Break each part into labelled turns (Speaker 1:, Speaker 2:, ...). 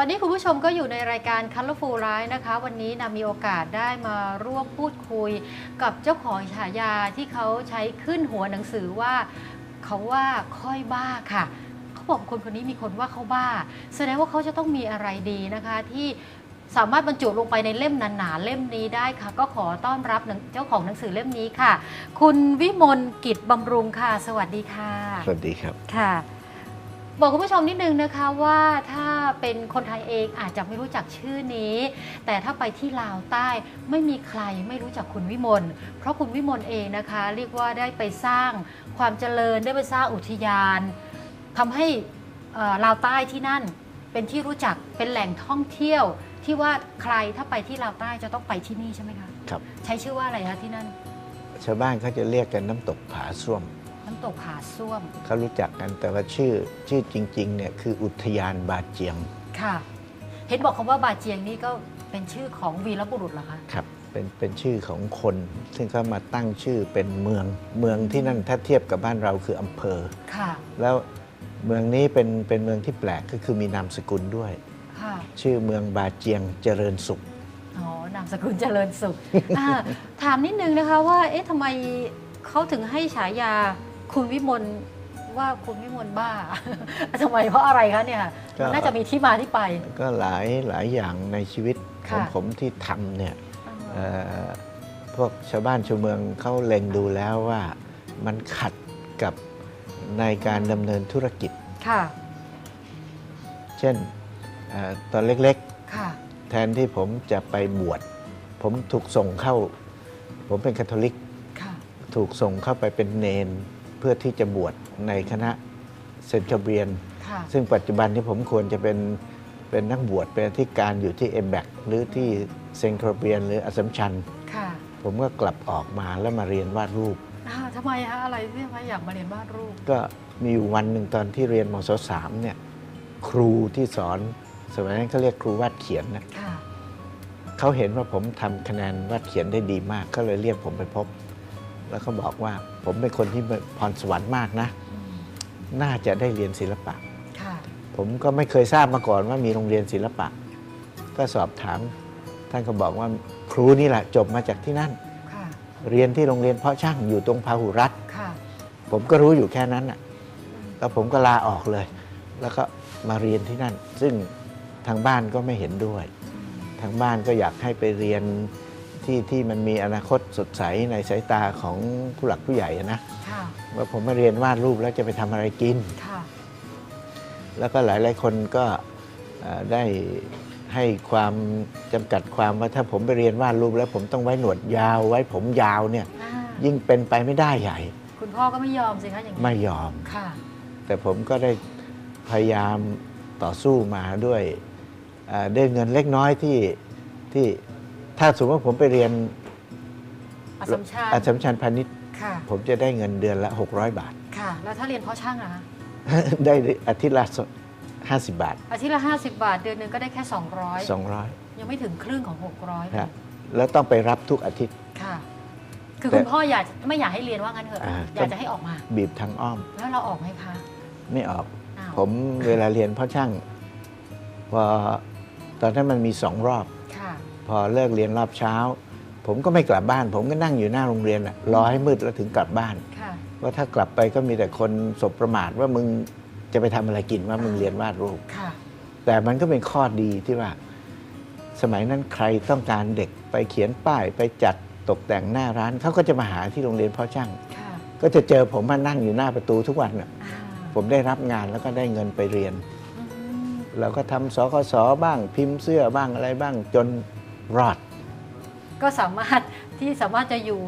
Speaker 1: อนนี้คุณผู้ชมก็อยู่ในรายการ Colorful Life นะคะ วันนี้นะมีโอกาสได้มาร่วมพูดคุยกับเจ้าของฉายาที่เขาใช้ขึ้นหัวหนังสือว่า เขาว่าค่อยบ้าค่ะเขาบอกคนคนนี้มีคนว่าเขาบ้า แสดงว่าเขาจะต้องมีอะไรดีนะคะที่สามารถบรรจุลงไปในเล่มหนาๆเล่มนี้ได้ค่ะ ก็ขอต้อนรับหนังเจ้าของหนังสือเล่มนี้ค่ะ คุณวิมลกิจบำรุงค่ะ สวัสดีค่ะ
Speaker 2: สวัสดีครับ
Speaker 1: ค่ะ บอกคุณผู้ชมนิดนึงนะคะว่าถ้าเป็นคนไทยเองอาจจะไม่รู้จักชื่อนี้ แต่ถ้าไปที่ลาวใต้ไม่มีใครไม่รู้จักคุณวิมลเพราะคุณวิมลเองนะคะ เรียกว่าได้ไปสร้างความเจริญได้ไปสร้างอุทยานทำให้เอ่อลาวใต้ที่นั่นเป็นที่รู้จักเป็นแหล่งท่องเที่ยวที่ว่าใครถ้าไปที่ลาวใต้จะต้องไปที่นี่ใช่ไหมคะ
Speaker 2: ครับ
Speaker 1: ใช้ชื่อว่าอะไรคะที่นั่น
Speaker 2: ชาวบ้านเขาจะเรียกกันน้ำตกผาส้วม
Speaker 1: น้ำตกผาส้วม
Speaker 2: เขารู้จักกันแต่ว่าชื่อชื่อจริงๆเนี่ยคืออุทยานบาเจียง
Speaker 1: ค่ะ เห็นบอกคำว่าบาเจียงนี่ก็เป็นชื่อของวีรบุรุษเหรอคะ
Speaker 2: ครับเป็นเป็นชื่อของคน ซึ่งเขามาตั้งชื่อเป็นเมือง เมืองที่นั่นถ้าเทียบกับบ้านเราคืออำเภอ
Speaker 1: ค่ะ
Speaker 2: แล้วเมืองนี้เป็นเป็นเมืองที่แปลกก็คือมีนามสกุลด้วย
Speaker 1: ค่ะ
Speaker 2: ชื่อเมืองบาเจียงเจริญสุข
Speaker 1: อ๋อนามสกุลเจริญสุขอ่าถามนิดนึงนะคะว่าเอ๊ะทำไมเขาถึงให้ฉายา คุณวิมลว่าคุณวิมลบ้า ทำไมเพราะอะไรคะเนี่ย
Speaker 2: ก็
Speaker 1: มันน่าจะมีที่มาที่ไป
Speaker 2: ก็หลายหลายอย่างในชีวิตของ
Speaker 1: ค่ะ
Speaker 2: ผมที่ทำเนี่ยเอ่อพวกชาวบ้านชาวเมืองเขาเล็งดูแล้วว่ามันขัดกับในการดำเนินธุรกิจ
Speaker 1: ค่ะ
Speaker 2: เช่นเออตอนเล็ก
Speaker 1: ค่ะ
Speaker 2: ๆ แทนที่ผมจะไปบวชผมถูกส่งเข้า ผมเป็นคาทอลิก
Speaker 1: ค่ะ
Speaker 2: ถูกส่งเข้าไปเป็นเนน เพื่อที่จะบวชในคณะเซนต์คาเบียน
Speaker 1: ค่ะ
Speaker 2: ซึ่งปัจจุบันที่ผมควรจะเป็นเป็นนักบวชเป็นอธิการอยู่ที่เอแบกหรือที่เซนต์คาเบียน หรืออสสัมชัญ
Speaker 1: ค่ะ
Speaker 2: ผมก็กลับออกมาแล้วมาเรียนวาดรูป
Speaker 1: อ่าทำไมคะอะไรที่ทำไมอยากมาเรียนวาดรูป
Speaker 2: ก็มีอยู่วันหนึ่งตอนที่เรียนมศสามเนี่ยครูที่สอนสมัยนั้นเขาเรียกครูวาดเขียนนะ
Speaker 1: ค่ะ
Speaker 2: เขาเห็นว่าผมทำคะแนนวาดเขียนได้ดีมากก็เลยเรียกผมไปพบ แล้วเขาบอกว่าผมเป็นคนที่มีพรสวรรค์มากนะ
Speaker 1: อืม
Speaker 2: น่าจะได้เรียนศิลปะ
Speaker 1: ค่ะ
Speaker 2: ผมก็ไม่เคยทราบมาก่อนว่ามีโรงเรียนศิลปะ ก็สอบถาม ท่านก็บอกว่าครูนี่แหละจบมาจากที่นั่น
Speaker 1: ค่ะ
Speaker 2: เรียนที่โรงเรียนเพาะช่างอยู่ตรงพาหุรัฐ
Speaker 1: ค่ะ
Speaker 2: ผมก็รู้อยู่แค่นั้นน่ะแล้วผมก็ลาออกเลย แล้วก็มาเรียนที่นั่น ซึ่งทางบ้านก็ไม่เห็นด้วย ทางบ้านก็อยากให้ไปเรียน ที่ที่มันมีอนาคตสดใสในสายตาของผู้หลักผู้ใหญ่อะนะ
Speaker 1: ค่ะ
Speaker 2: ว่าผมมาเรียนวาดรูปแล้วจะไปทำอะไรกิน
Speaker 1: ค่ะ
Speaker 2: แล้วก็หลายๆคนก็เอ่อได้ให้ความจำกัดความว่าถ้าผมไปเรียนวาดรูปแล้วผมต้องไว้หนวดยาว ไว้ผมยาวเนี่ย
Speaker 1: อ่า
Speaker 2: ยิ่งเป็นไปไม่ได้ใหญ่
Speaker 1: คุณพ่อก็ไม่ยอมสิคะอย่างนี้
Speaker 2: ไม่ยอม
Speaker 1: ค่ะ
Speaker 2: แต่ผมก็ได้พยายามต่อสู้มาด้วยเอ่อด้วยเงินเล็กน้อยที่ที่ ถ้าสมมติว่าผมไปเรียน
Speaker 1: อสสัมชัญ
Speaker 2: อัสสัมชัญพาณิชย์
Speaker 1: ค่ะ
Speaker 2: ผมจะได้เงินเดือนละ 600 บาท
Speaker 1: ค่ะ แล้วถ้าเรียนเพาะช่างอะคะ
Speaker 2: ได้อาทิตย์ละ50 บาท
Speaker 1: อาทิตย์ละ 50 บาท เดือนหนึ่งก็ได้แค่ 200
Speaker 2: 200
Speaker 1: ยังไม่ถึงครึ่งของ 600
Speaker 2: นะแล้วต้องไปรับทุกอาทิตย์
Speaker 1: ค่ะ คือ
Speaker 2: แต่
Speaker 1: คุณพ่ออยากไม่อยากให้เรียนว่างั้นเถอะ
Speaker 2: อ่า
Speaker 1: อยากจะให้ออกมา
Speaker 2: บีบทางอ้อม
Speaker 1: แล้วเราออกไหมคะ
Speaker 2: ไม่ออก
Speaker 1: อ้าว
Speaker 2: ผมเวลาเรียนพ่อช่างพอตอนนั้นมันมีสองรอบ
Speaker 1: ค่ะ
Speaker 2: พอเลิกเรียนรอบเช้า ผมก็ไม่กลับบ้าน ผมก็นั่งอยู่หน้าโรงเรียนอะรอให้มืดแล้วถึงกลับบ้าน
Speaker 1: ค่ะ
Speaker 2: ว่าถ้ากลับไปก็มีแต่คนสบประมาทว่ามึงจะไปทำอะไรกินว่ามึงเรียนวาดรูป
Speaker 1: ค่ะ
Speaker 2: แต่มันก็เป็นข้อดีที่ว่า สมัยนั้นใครต้องการเด็กไปเขียนป้ายไปจัดตกแต่งหน้าร้านเขาก็จะมาหาที่โรงเรียนพ่อช่าง
Speaker 1: ค่ะ
Speaker 2: ก็จะเจอผมมานั่งอยู่หน้าประตูทุกวันน่ะ
Speaker 1: อ่า
Speaker 2: ผมได้รับงานแล้วก็ได้เงินไปเรียน
Speaker 1: อืม
Speaker 2: เราก็ทำสคสบ้างพิมพ์เสื้อบ้างอะไรบ้างจน รอด
Speaker 1: ก็สามารถที่สามารถจะอยู่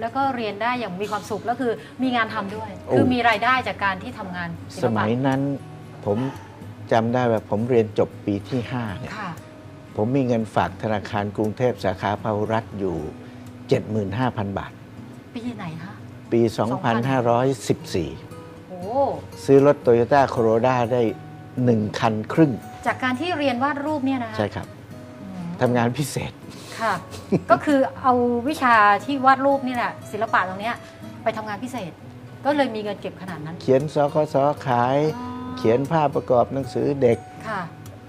Speaker 1: แล้วก็เรียนได้อย่างมีความสุขแล้วคือมีงานทำด้วย
Speaker 2: โอ้
Speaker 1: คือมีรายได้จากการที่ทำงานศิลปะ
Speaker 2: สมัยนั้นผมจำได้ว่าผมเรียนจบปีที่5เนี่ย
Speaker 1: ค่ะ
Speaker 2: ผมมีเงินฝากธนาคารกรุงเทพสาขาพาหุรัฐอยู่ 75,000 บาท
Speaker 1: ปีไหนคะ
Speaker 2: ปี 2514
Speaker 1: โอ้
Speaker 2: ซื้อรถโตโยต้าโคโรดาได้ 1 คันครึ่ง
Speaker 1: จากการที่เรียนวาดรูปเนี่ยนะ
Speaker 2: ใช่ครับ
Speaker 1: อืม
Speaker 2: ทำงานพิเศษ
Speaker 1: ค่ะ ก็คือเอาวิชาที่วาดรูปนี่แหละศิลปะตรงเนี้ยไปทำงานพิเศษ ก็เลยมีเงินเก็บขนาดนั้น
Speaker 2: เขียนสคสขาย
Speaker 1: อ๋อ
Speaker 2: เขียนภาพประกอบหนังสือเด็ก
Speaker 1: ค่ะ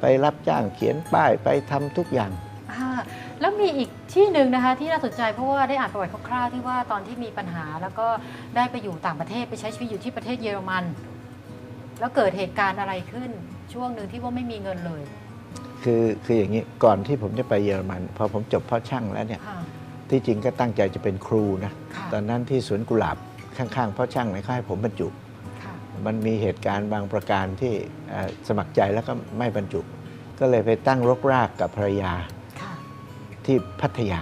Speaker 2: ไปรับจ้างเขียนป้ายไปทำทุกอย่าง
Speaker 1: อ่าแล้วมีอีกที่หนึ่งนะคะที่น่าสนใจเพราะว่าได้อ่านประวัติคร่าวๆที่ว่าตอนที่มีปัญหาแล้วก็ได้ไปอยู่ต่างประเทศไปใช้ชีวิตอยู่ที่ประเทศเยอรมัน แล้วเกิดเหตุการณ์อะไรขึ้นช่วงหนึ่งที่ว่าไม่มีเงินเลย
Speaker 2: คือคืออย่างนี้ก่อนที่ผมจะไปเยอรมันพอผมจบเพ่อช่างแล้วเนี่ย
Speaker 1: ค่ะ
Speaker 2: ที่จริงก็ตั้งใจจะเป็นครูนะ
Speaker 1: ค่ะ
Speaker 2: ตอนนั้นที่สวนกุหลาบข้างๆเพ่อช่างเนี่ยเขาให้ผมบรรจุ
Speaker 1: ค่ะ
Speaker 2: มันมีเหตุการณ์บางประการที่เอ่อสมัครใจแล้วก็ไม่บรรจุ ก็เลยไปตั้งรกรากกับภรรยา
Speaker 1: ค่ะ
Speaker 2: ที่พัทยา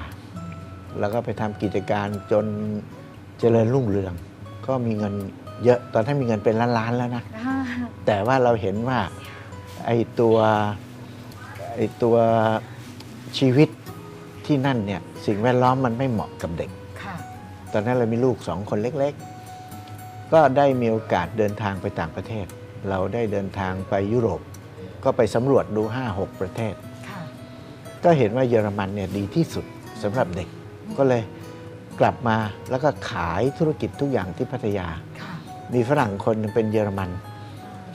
Speaker 2: แล้วก็ไปทำกิจการจนเจริญรุ่งเรือง ก็มีเงินเยอะตอนนั้นมีเงินเป็นล้านๆแล้วนะ
Speaker 1: อ่า
Speaker 2: แต่ว่าเราเห็นว่าไอ้ตัว ไอ้ตัวชีวิตที่นั่นเนี่ยสิ่งแวดล้อมมันไม่เหมาะกับเด็ก
Speaker 1: ค่ะ
Speaker 2: ตอนนั้นเรามีลูกสองคนเล็กๆ ก็ได้มีโอกาสเดินทางไปต่างประเทศ เราได้เดินทางไปยุโรป ก็ไปสำรวจดู 5-6 ประเทศ
Speaker 1: ค่ะ
Speaker 2: ก็เห็นว่าเยอรมันเนี่ยดีที่สุดสำหรับเด็ก ก็เลยกลับมาแล้วก็ขายธุรกิจทุกอย่างที่พัทยา
Speaker 1: ค่ะ
Speaker 2: มีฝรั่งคนหนึ่งเป็นเยอรมัน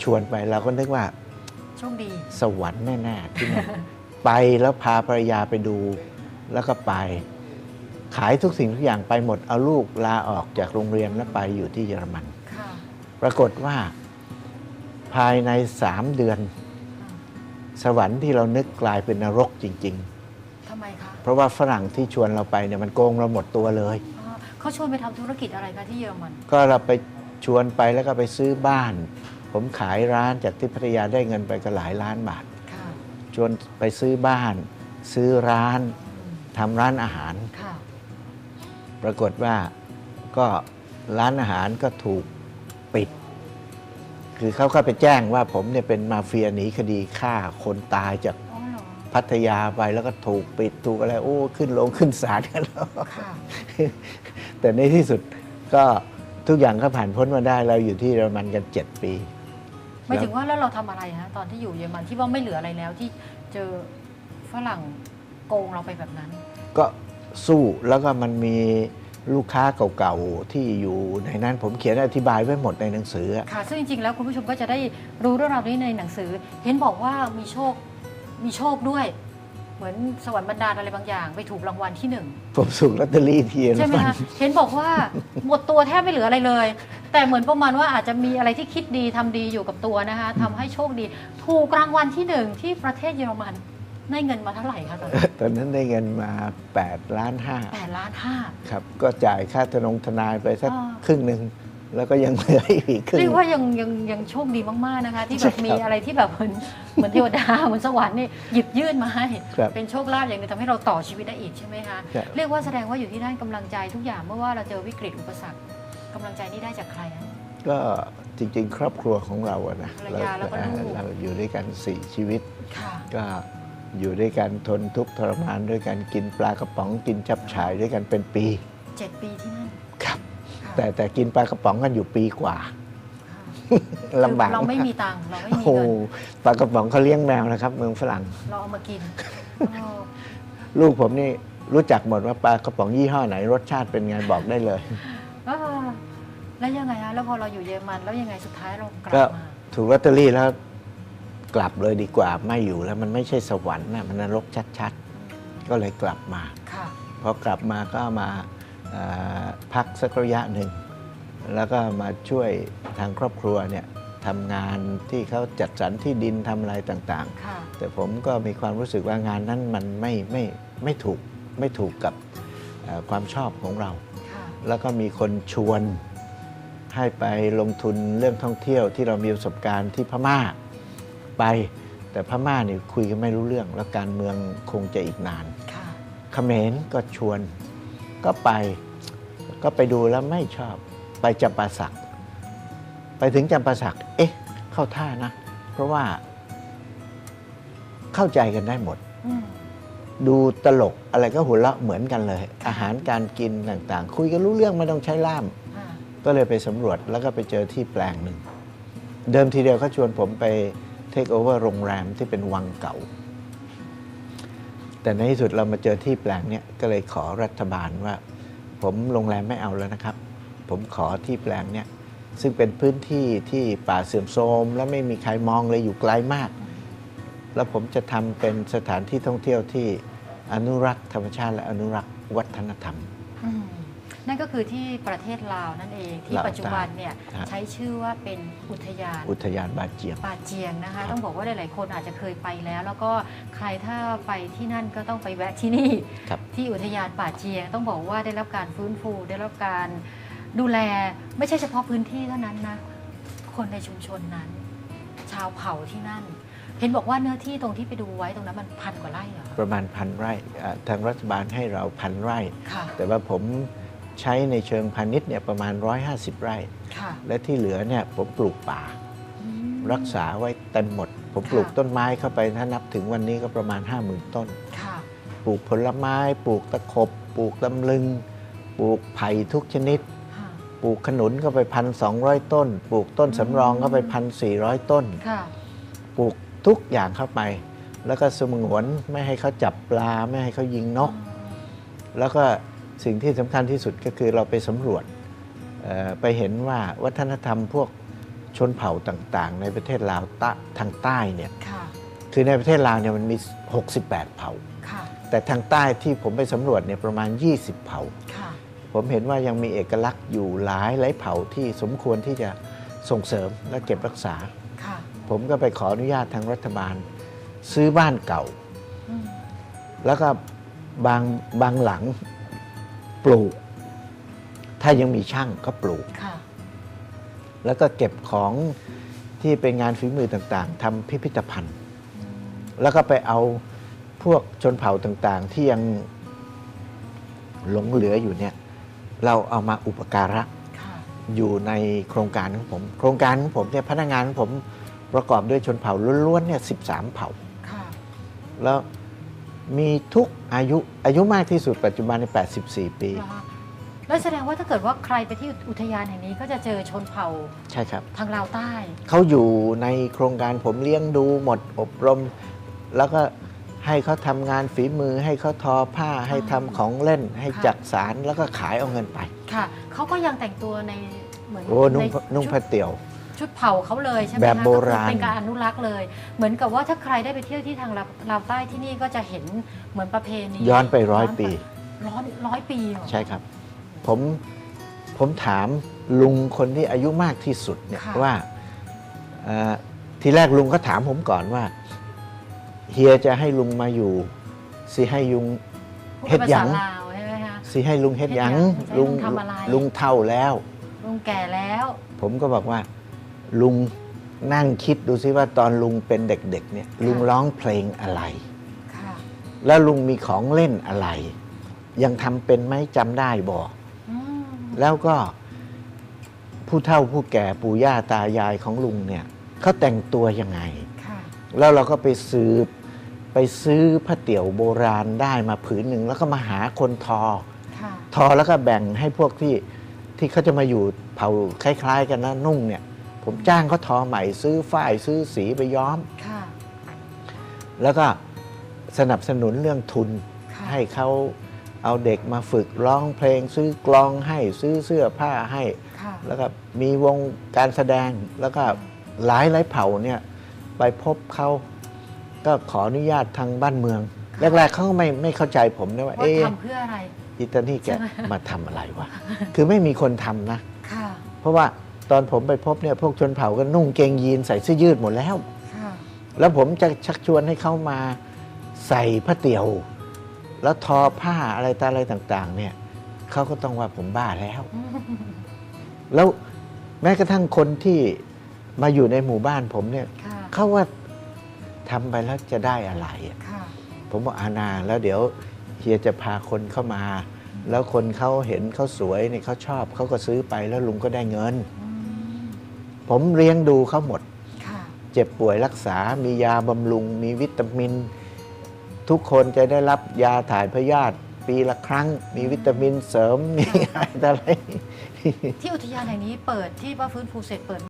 Speaker 2: ชวนไปเราก็นึกว่า
Speaker 1: โชคดี
Speaker 2: สวรรค์แน่ๆที่นั่น ไปแล้วพาภรรยาไปดู แล้วก็ไป ขายทุกสิ่งทุกอย่างไปหมดเอาลูกลาออกจากโรงเรียนแล้วไปอยู่ที่เยอรมัน
Speaker 1: ค่ะ
Speaker 2: ปรากฏว่า ภายในสามเดือน สวรรค์ที่เรานึกกลายเป็นนรกจริง
Speaker 1: ทำไมคะ
Speaker 2: ๆ เพราะว่าฝรั่งที่ชวนเราไปเนี่ยมันโกงเราหมดตัวเลย
Speaker 1: อ๋อเขาชวนไปทำธุรกิจอะไรคะที่เยอรมัน
Speaker 2: ก็เราไปชวนไปแล้วก็ไปซื้อบ้าน ผมขายร้านจากที่พัทยาได้เงินไปก็หลายล้านบาท
Speaker 1: ค่ะ
Speaker 2: ชวนไปซื้อบ้าน ซื้อร้าน
Speaker 1: อืม
Speaker 2: ทำร้านอาหาร
Speaker 1: ค่ะ
Speaker 2: ปรากฏว่าก็ร้านอาหารก็ถูกปิด คือเขาก็ไปแจ้งว่าผมเนี่ยเป็นมาเฟียหนีคดีฆ่าคนตายจาก
Speaker 1: อ๋อเหรอ
Speaker 2: พัทยาไปแล้วก็ถูกปิดถูกอะไร โอ้ขึ้นลงขึ้นศาลกันแล้ว
Speaker 1: ค่ะ
Speaker 2: แต่ในที่สุดก็ทุกอย่างก็ผ่านพ้นมาได้เราอยู่ที่เยอรมันกัน 7 ปี
Speaker 1: หมายถึงว่าแล้วเราทำอะไรฮะตอนที่อยู่เยอรมันที่ว่าไม่เหลืออะไรแล้วที่เจอฝรั่งโกงเราไปแบบนั้น
Speaker 2: ก็สู้แล้วก็มันมีลูกค้าเก่าๆ ที่อยู่ในนั้นผมเขียนอธิบายไว้หมดในหนังสืออะ
Speaker 1: ค่ะ ซึ่งจริงๆ แล้วคุณผู้ชมก็จะได้รู้เรื่องราวนี้ในหนังสือ เห็นบอกว่ามีโชค มีโชคด้วย เหมือนสวรรค์บันดาลอะไรบางอย่าง ไปถูกรางวัลที่หนึ่ง
Speaker 2: ผมสูงลอตเตอรี่ที
Speaker 1: ใช่ไหม
Speaker 2: ละ
Speaker 1: คะ เห็นบอกว่าหมดตัวแทบไม่เหลืออะไรเลย แต่เหมือนประมาณว่าอาจจะมีอะไรที่คิดดีทำดีอยู่กับตัวนะคะทำให้โชคดี ถูกรางวัลที่หนึ่งที่ประเทศเยอรมันได้เงินมาเท่าไหร่คะตอนนั้น
Speaker 2: ตอนนั้นได้เงินมา8ล้านห้า
Speaker 1: แปดล้านห้า
Speaker 2: ครับก็จ่ายค่าทนงทนายไปสัก
Speaker 1: อ่า
Speaker 2: ครึ่งหนึ่งแล้วก็ยังเหลืออีกครึ่ง
Speaker 1: เรียกว่ายังยังยังโชคดีมากๆนะคะ ที่แบบ
Speaker 2: ใช่ครับ
Speaker 1: มีอะไรที่แบบเหมือนเหมือนเทวดา เหมือนสวรรค์นี่หยิบยื่นมาให้
Speaker 2: ครับ
Speaker 1: เป็นโชคลาภอย่างหนึงทำให้เราต่อชีวิตได้อีกใช่ไหมคะ
Speaker 2: ครับ
Speaker 1: เรียกว่าแสดงว่าอยู่ที่นั่นกำลังใจทุกอย่างเมื่อว่าเราเจอวิกฤตอุปสรรค กำลังใจนี่ได้จากใครคะ
Speaker 2: ก็จริงๆ ครอบครัวของเราอะนะ
Speaker 1: ภรรยาแล้วก็ลูก
Speaker 2: เราอยู่ด้วยกันสี่ชีวิต
Speaker 1: ค่ะ
Speaker 2: ก็อยู่ด้วยกันทนทุกข์ทรมานด้วยกันกินปลากระป๋องกินจับฉ่ายด้วยกันเป็นปี
Speaker 1: เจ็ดปีที่นั่น
Speaker 2: ครับ
Speaker 1: ค่ะ
Speaker 2: แต่แต่กินปลากระป๋องกันอยู่ปีกว่า
Speaker 1: ค่ะ
Speaker 2: ลำบาก
Speaker 1: เราไม่
Speaker 2: ก
Speaker 1: มีตังค์เราไม่
Speaker 2: โอ้
Speaker 1: มี
Speaker 2: โห
Speaker 1: เงิน
Speaker 2: ปลากระป๋องเขาเลี้ยงแมวนะครับ เมืองฝรั่ง
Speaker 1: เราเอามากินเออ
Speaker 2: ลูกผมนี่รู้จักหมดว่าปลากระป๋องยี่ห้อไหนรสชาติเป็นไงบอกได้เลย
Speaker 1: เออ แล้วยังไงฮะแล้วพอเราอยู่เยอรมันแล้วยังไงสุดท้ายเรากลับ
Speaker 2: ก็
Speaker 1: มา
Speaker 2: ถูกลอตเตอรี่แล้วกลับเลยดีกว่าไม่อยู่แล้วมันไม่ใช่สวรรค์นะมันนรกชัดๆ ก็เลยกลับมา
Speaker 1: ค่ะ
Speaker 2: พอกลับมาก็มาเอ่อพักสักระยะหนึ่ง แล้วก็มาช่วยทางครอบครัวเนี่ยทำงานที่เขาจัดสรรที่ดินทำอะไรต่าง
Speaker 1: ค่ะ
Speaker 2: ๆ แต่ผมก็มีความรู้สึกว่างานนั้นมันไม่ไม่ไม่ถูกไม่ถูกกับเอ่อความชอบของเรา
Speaker 1: ค่ะ
Speaker 2: แล้วก็มีคนชวน ให้ไปลงทุนเรื่องท่องเที่ยวที่เรามีประสบการณ์ที่พม่าไป แต่พม่าเนี่ยคุยกันไม่รู้เรื่อง แล้วการเมืองคงจะอีกนาน
Speaker 1: ค่ะ
Speaker 2: เขมรก็ชวน ก็ไปก็ไปดูแล้วไม่ชอบไปจำปาสัก ไปถึงจำปาสัก เอ๊ะ เข้าท่านะ เพราะว่า เข้าใจกันได้หมด
Speaker 1: อืม
Speaker 2: ดูตลกอะไรก็หัวเราะเหมือนกันเลย อาหารการกินต่าง ๆ คุยกันรู้เรื่องไม่ต้องใช้ล่าม
Speaker 1: ค่ะ
Speaker 2: ก็เลยไปสำรวจแล้วก็ไปเจอที่แปลงหนึ่ง เดิมทีเดียวเขาชวนผมไปเทคโอเวอร์โรงแรมที่เป็นวังเก่า แต่ในที่สุดเรามาเจอที่แปลงเนี้ยก็เลยขอรัฐบาลว่า ผมโรงแรมไม่เอาแล้วนะครับ ผมขอที่แปลงเนี้ยซึ่งเป็นพื้นที่ที่ป่าเสื่อมโทรมและไม่มีใครมองเลยอยู่ไกลมาก แล้วผมจะทำเป็นสถานที่ท่องเที่ยวที่อนุรักษ์ธรรมชาติและอนุรักษ์วัฒนธรรม
Speaker 1: ม นั่นก็คือที่ประเทศลาวนั่นเอง ที่
Speaker 2: ลาว
Speaker 1: ปัจจุบันเนี่ย
Speaker 2: ครับ
Speaker 1: ใช้ชื่อว่าเป็นอุทยาน
Speaker 2: อุทยานบาเจียง
Speaker 1: ป่าเจียงนะ
Speaker 2: ครั
Speaker 1: คะ
Speaker 2: บ
Speaker 1: ต้องบอกว่าหลาย ๆ คนอาจจะเคยไปแล้ว แล้วก็ใครถ้าไปที่นั่นก็ต้องไปแวะที่นี่
Speaker 2: ครับ
Speaker 1: ที่อุทยานป่าเจียง ต้องบอกว่าได้รับการฟื้นฟู ได้รับการดูแลไม่ใช่เฉพาะพื้นที่เท่านั้นนะคนในชุมชนนั้น ชาวเผ่าที่นั่นเห็นบอกว่าเนื้อที่ตรงที่ไปดูไว้ตรงนั้นมันพันกว่าไร่เหรอ
Speaker 2: ประมาณพันไร่อ่าทางรัฐบาลให้เราพันไร่
Speaker 1: ค่ะ
Speaker 2: แต่ว่าผม ใช้ในเชิงพาณิชย์เนี่ยประมาณ 150 ไร่
Speaker 1: ค่ะ
Speaker 2: และที่เหลือเนี่ยผมปลูกป่า
Speaker 1: อืม
Speaker 2: รักษาไว้เต็มหมด ผม
Speaker 1: ค่ะ
Speaker 2: ปลูกต้นไม้เข้าไปถ้านับถึงวันนี้ก็ประมาณ 50,000 ต้น
Speaker 1: ค่ะ
Speaker 2: ปลูกผลไม้ ปลูกตะขบ ปลูกตำลึง ปลูกไผ่ทุกชนิด
Speaker 1: ค่ะ
Speaker 2: ปลูกขนุนก็ไปพันสองต้น ปลูกต้นสำรองก็ไปพันสี่ต้น
Speaker 1: ค่ะ
Speaker 2: ปลูกทุกอย่างเข้าไป แล้วก็สมงวนไม่ให้เขาจับปลาไม่ให้เขายิงนก แล้วก็ สิ่งที่สำคัญที่สุดก็คือเราไปสำรวจเอ่อไปเห็นว่าวัฒนธรรมพวกชนเผ่าต่างๆ ในประเทศลาวตะทางใต้เนี่ย
Speaker 1: ค่ะ
Speaker 2: คือในประเทศลาวเนี่ยมันมี 68 เผ่า
Speaker 1: ค่ะ
Speaker 2: แต่ทางใต้ที่ผมไปสำรวจเนี่ยประมาณ 20 เผ่า
Speaker 1: ค่ะ
Speaker 2: ผมเห็นว่ายังมีเอกลักษณ์อยู่หลายหลายเผ่าที่สมควรที่จะส่งเสริมและเก็บรักษา
Speaker 1: ค่ะ
Speaker 2: ผมก็ไปขออนุญาตทางรัฐบาล ซื้อบ้านเก่า
Speaker 1: อืม
Speaker 2: แล้วก็บางบางหลัง ปลูก ถ้ายังมีช่างก็ปลูก
Speaker 1: ค่ะ
Speaker 2: แล้วก็เก็บของที่เป็นงานฝีมือต่างๆทำพิพิธภัณฑ์
Speaker 1: อืม
Speaker 2: แล้วก็ไปเอาพวกชนเผ่าต่างๆ ที่ยังหลงเหลืออยู่เนี่ย เราเอามาอุปการะ
Speaker 1: ค่ะ
Speaker 2: อยู่ในโครงการของผม โครงการของผมเนี่ยพนักงานของผมประกอบด้วยชนเผ่าล้วนๆเนี่ย13เผ่า
Speaker 1: ค่ะ
Speaker 2: แล้ว มีทุกอายุอายุมากที่สุดปัจจุบันใน 84 ปี
Speaker 1: เหรอคะแล้วแสดงว่าถ้าเกิดว่าใครไปที่อุทยานแห่งนี้ก็จะเจอชนเผ่า
Speaker 2: ใช่ครับ
Speaker 1: ทางลาวใต้
Speaker 2: เขาอยู่ในโครงการผมเลี้ยงดูหมดอบรม แล้วก็ให้เขาทำงานฝีมือ ให้เขาทอผ้าให้ทำของเล่น ให้
Speaker 1: ค่ะ
Speaker 2: จักสารแล้วก็ขายเอาเงินไป
Speaker 1: ค่ะ เขาก็ยังแต่งตัวในเหมือน
Speaker 2: โอ้นุ่ง
Speaker 1: ใน
Speaker 2: นุ่ง
Speaker 1: ชุ
Speaker 2: ผ้า
Speaker 1: ด
Speaker 2: เตี่ยว
Speaker 1: ชุดเผ่าเขาเลยใช่ไหม
Speaker 2: แบบ
Speaker 1: คะ
Speaker 2: โบราณ
Speaker 1: ก็คือเป็นการอนุรักษ์เลย เหมือนกับว่าถ้าใครได้ไปเที่ยวที่ทางลาวลาวใต้ที่นี่ก็จะเห็นเหมือนประเพณี
Speaker 2: ย้อนไปร้อยปี
Speaker 1: ร้อยร้อยปีเหรอ
Speaker 2: ใช่ครับ ผมผมถามลุงคนที่อายุมากที่สุดเนี่ย
Speaker 1: ค่ะ
Speaker 2: ว่าเอ่อทีแรกลุงก็ถามผมก่อนว่า เฮียจะให้ลุงมาอยู่ สิให้ยุง
Speaker 1: พูด
Speaker 2: เฮ็ด
Speaker 1: ภา
Speaker 2: หยั
Speaker 1: ษาง ลาวใช่ไหมคะ
Speaker 2: สิให้ลุงเฮ็ดหยัง
Speaker 1: เฮ็ดหยัง
Speaker 2: ลุง
Speaker 1: จะให้ลุงทำอะไร
Speaker 2: ลุงเท่าแล้ว
Speaker 1: ลุงแก่แล้ว
Speaker 2: ผมก็บอกว่า ลุงนั่งคิดดูซิว่าตอนลุงเป็นเด็กๆเนี่ยลุงร้องเพลงอะไร
Speaker 1: ค่ะ
Speaker 2: แล้วลุงมีของเล่นอะไร ยังทำเป็นไหมจำได้บอก
Speaker 1: อืม
Speaker 2: แล้วก็ผู้เฒ่าผู้แก่ปู่ย่าตายายของลุงเนี่ยเขาแต่งตัวยังไง
Speaker 1: ค่ะ
Speaker 2: แล้วเราก็ไปสืบไปซื้อผ้าเตี่ยวโบราณได้มาผืนหนึ่งแล้วก็มาหาคนทอ
Speaker 1: ค่ะ
Speaker 2: ทอแล้วก็แบ่งให้พวกที่ที่เขาจะมาอยู่เผ่าคล้าย ๆ กันนะนุ่งเนี่ย ผมจ้างเขาทอใหม่ซื้อฝ้ายซื้อสีไปย้อม
Speaker 1: ค่ะ
Speaker 2: แล้วก็สนับสนุนเรื่องทุน
Speaker 1: ค่ะ
Speaker 2: ให้เขาเอาเด็กมาฝึกร้องเพลง ซื้อกลองให้ซื้อเสื้อผ้าให้
Speaker 1: ค่ะ
Speaker 2: แล้วก็มีวงการแสดงแล้วก็หลายหลายเผ่าเนี่ยไปพบเขาก็ขออนุญาตทางบ้านเมือง
Speaker 1: ค่ะ
Speaker 2: แรกๆเขาก็ไม่ไม่เข้าใจผมนะว่า
Speaker 1: ว่า
Speaker 2: เอ๊ะ
Speaker 1: ทำเพื่ออะไร
Speaker 2: อิตานี่แก
Speaker 1: ใช่ไหม
Speaker 2: มาทำอะไรวะ คือไม่มีคนทำนะ
Speaker 1: ค่ะ
Speaker 2: เพราะว่า ตอนผมไปพบเนี่ยพวกชนเผ่าก็นุ่งเกงยีนใส่เสื้อยืดหมดแล้ว
Speaker 1: ค่ะ
Speaker 2: แล้วผมจะชักชวนให้เขามาใส่ผ้าเตี่ยว แล้วทอผ้าอะไรตาอะไรต่าง ๆ เนี่ยเขาก็ต้องว่าผมบ้าแล้ว
Speaker 1: อืม
Speaker 2: แล้วแม้กระทั่งคนที่มาอยู่ในหมู่บ้านผมเนี่ย
Speaker 1: ค่ะ
Speaker 2: เขาว่าทำไปแล้วจะได้อะไรอะ
Speaker 1: ค่ะ
Speaker 2: ผมบอกอานาแล้วเดี๋ยวเฮียจะพาคนเข้ามา แล้วคนเขาเห็นเขาสวยเนี่ยเขาชอบเขาก็ซื้อไปแล้วลุงก็ได้เงิน
Speaker 1: อืม
Speaker 2: ผมเลี้ยงดูเขาหมด
Speaker 1: ค่ะ
Speaker 2: เจ็บป่วยรักษา มียาบำรุง มีวิตามิน ทุกคนจะได้รับยาถ่ายพยาธิปีละครั้ง มีวิตามินเสริม มีอะไรต่ออะไร
Speaker 1: ที่อุทยานแห่งนี้เปิดที่ว่าฟื้นฟูเสร็จเปิด